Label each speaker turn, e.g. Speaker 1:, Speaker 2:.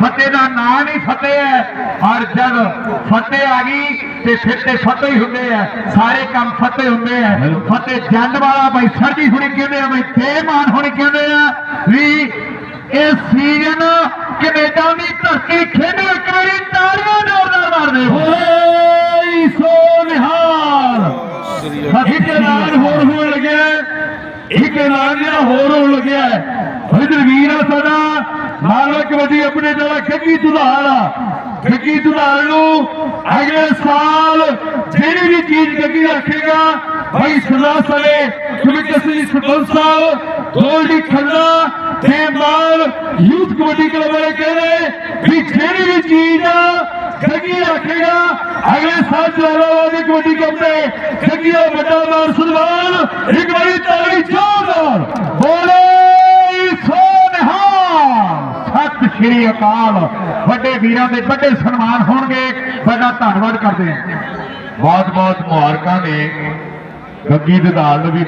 Speaker 1: ਫਤਿਹ ਦਾ ਨਾਂ ਨਹੀਂ ਫਤਿਹ ਹੈ। ਔਰ ਜਦ ਫਤਿਹ ਆ ਗਈ ਤੇ ਫਿਰ ਤੇ ਫਤਿਹ ਹੀ ਹੁੰਦੇ ਆ। ਸਾਰੇ ਕੰਮ ਫਤਿਹ ਹੁੰਦੇ ਆ। ਫਤਿਹ ਜੰਡ ਵਾਲਾ ਬਈ ਸਰਜੀ ਹੁਣੀ ਕਹਿੰਦੇ ਆ ਬਈ ਤੇ ਮਾਨ ਹੁਣੀ ਕਹਿੰਦੇ ਆ ਵੀ ਇਹ ਸੀਜ਼ਨ ਕੈਨੇਡਾ ਦੀ ਧਰਤੀ ਖੇਡੋ ਇੱਕ ਵਾਰੀ ਤਾੜੀਆਂ ਜ਼ੋਰਦਾਰ ਮਾਰਦੇ ਹੋਏ ਸੋ ਨਿਹਾਲ। ਇੱਕ ਐਲਾਨ ਹੋਰ ਹੋਣ ਲੱਗਿਆ। ਇੱਕ ਐਲਾਨ ਜਿਹੜਾ ਹੋਰ ਹੋਣ ਲੱਗਿਆ। ਵੀਰ ਆ ਸਾਡਾ ਮਾਲਵਾ ਕਬੱਡੀ ਆਪਣੇ ਜਿਹੜਾ ਖੱਗੀ ਸੁਧਾਰ ਆ। ਖੱਗੀ ਸੁਧਾਰ ਨੂੰ ਅਗਲੇ ਸਾਲ ਜਿਹੜੀ ਵੀ ਚੀਜ਼ ਗੱਗੀ ਰੱਖੇਗਾ ਭਾਈ ਸਰਦਾਰ ਸਾਲੇ ਕਮੇਟੀ ਸਿੰਘ ਸਰਪੰਚ ਸਾਹਿਬ ਗੋਲਡੀ ਖੰਨਾ ਤੇ ਮਾਲ ਯੂਥ ਕਬੱਡੀ ਕਲੱਬ ਵਾਲੇ ਕਹਿੰਦੇ ਵੀ ਜਿਹੜੀ ਵੀ ਚੀਜ਼ ਗੱਗੀ ਰੱਖੇਗਾ, ਅਗਲੇ ਸਾਲ ਜਲਾਲਾਬਾਦ ਦੀ ਕਬੱਡੀ ਕਲੱਬ ਦੇ ਦਾ ਵੱਡਾ ਮਾਨ ਸਨਮਾਨ, ਇੱਕ ਸ਼੍ਰੀ ਅਕਾਲ। ਵੱਡੇ ਵੀਰਾਂ ਦੇ ਵੱਡੇ ਸਨਮਾਨ ਹੋਣਗੇ। ਵੱਡਾ ਧੰਨਵਾਦ ਕਰਦੇ ਹਾਂ। ਬਹੁਤ ਬਹੁਤ ਮੁਬਾਰਕਾਂ ਨੇ। ਗੱਗੀ ਦੇ ਨਾਲ ਨੂੰ ਵੀ